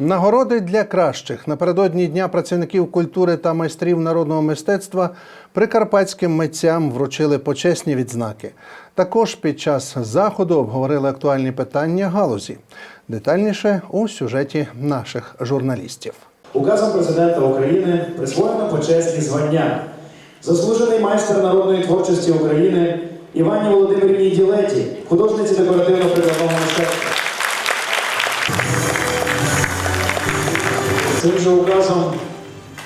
Нагороди для кращих напередодні Дня працівників культури та майстрів народного мистецтва прикарпатським митцям вручили почесні відзнаки. Також під час заходу обговорили актуальні питання галузі. Детальніше у сюжеті наших журналістів. Указом президента України присвоєно почесні звання. Заслужений майстер народної творчості України Івані Володимирівні Ділеті, художниці декоративно-прикладного мистецтва. Цим же указом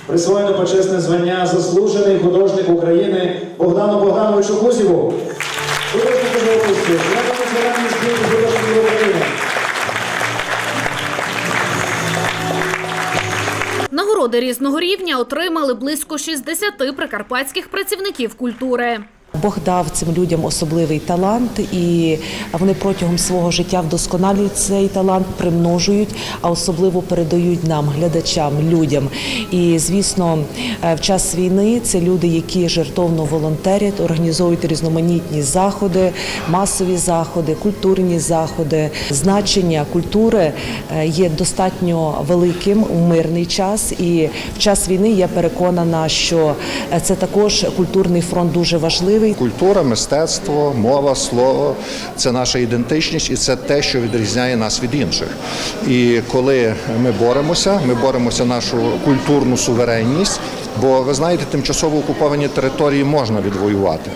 присвоєно почесне звання заслужений художник України Богдану Богдановичу Кузєву, художнику України. Нагороди різного рівня отримали близько 60 прикарпатських працівників культури. Бог дав цим людям особливий талант, і вони протягом свого життя вдосконалюють цей талант, примножують, а особливо передають нам, глядачам, людям. І звісно, е, в час війни це люди, які жертовно волонтерять, організовують різноманітні заходи, масові заходи, культурні заходи. Значення культури е, є достатньо великим у мирний час, і в час війни я переконана, що е, це також культурний фронт дуже важливий. Культура, мистецтво, мова, слово це наша ідентичність і це те, що відрізняє нас від інших. І коли ми боремося, ми боремося нашу культурну суверенність. Бо ви знаєте, тимчасово окуповані території можна відвоювати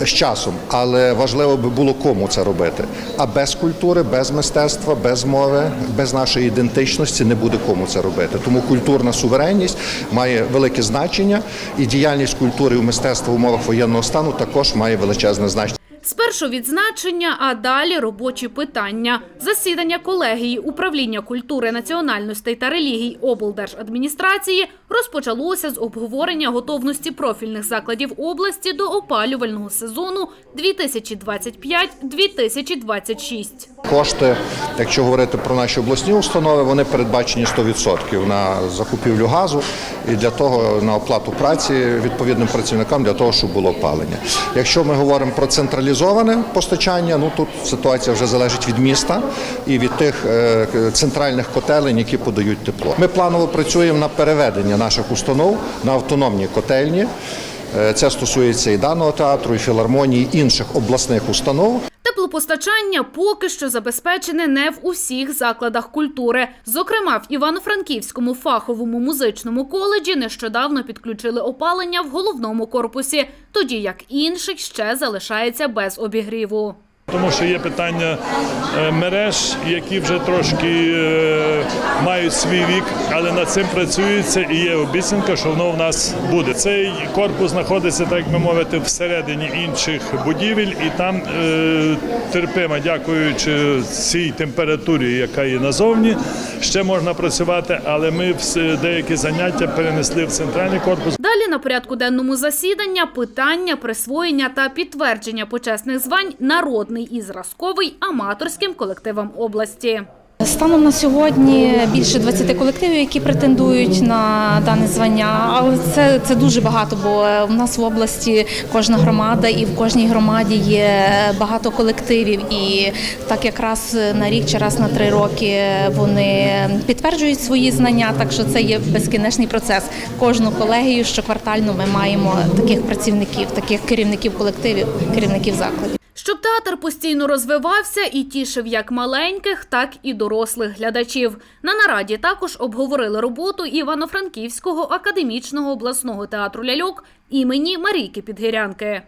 з часом, але важливо би було кому це робити. А без культури, без мистецтва, без мови, без нашої ідентичності не буде кому це робити. Тому культурна суверенність має велике значення, і діяльність культури і мистецтва в умовах воєнного стану також має величезне значення. Спершу відзначення, а далі робочі питання. Засідання колегії управління культури, національностей та релігій облдержадміністрації розпочалося з обговорення готовності профільних закладів області до опалювального сезону 2025-2026. Кошти, якщо говорити про наші обласні установи, вони передбачені 100% на закупівлю газу і для того на оплату праці відповідним працівникам для того, щоб було опалення. Якщо ми говоримо про централізоване постачання, ну тут ситуація вже залежить від міста і від тих е, центральних котелень, які подають тепло. Ми планово працюємо на переведення наших установ на автономні котельні. Е, Це стосується і даного театру, і філармонії, і інших обласних установ. Теплопостачання поки що забезпечене не в усіх закладах культури. Зокрема, в Івано-Франківському фаховому музичному коледжі нещодавно підключили опалення в головному корпусі, тоді як інших ще залишається без обігріву. Тому що є питання е, мереж, які вже трошки е, мають свій вік, але над цим працюється і є обіцянка, що воно в нас буде. Цей корпус знаходиться, так би мовити, всередині інших будівель, і там е, терпимо, дякуючи цій температурі, яка є назовні, ще можна працювати, але ми деякі заняття перенесли в центральний корпус. Далі на порядку денному засідання питання присвоєння та підтвердження почесних звань народний і зразковий аматорським колективам області. Станом на сьогодні більше 20 колективів, які претендують на дане звання, але це, це дуже багато, бо в нас в області кожна громада і в кожній громаді є багато колективів. І так якраз на рік чи раз на три роки вони підтверджують свої знання, так що це є безкінечний процес. Кожну колегію щоквартально ми маємо таких працівників, таких керівників колективів, керівників закладів. Щоб театр постійно розвивався і тішив як маленьких, так і дорослих глядачів. На нараді також обговорили роботу Івано-Франківського академічного обласного театру ляльок імені Марійки Підгірянки.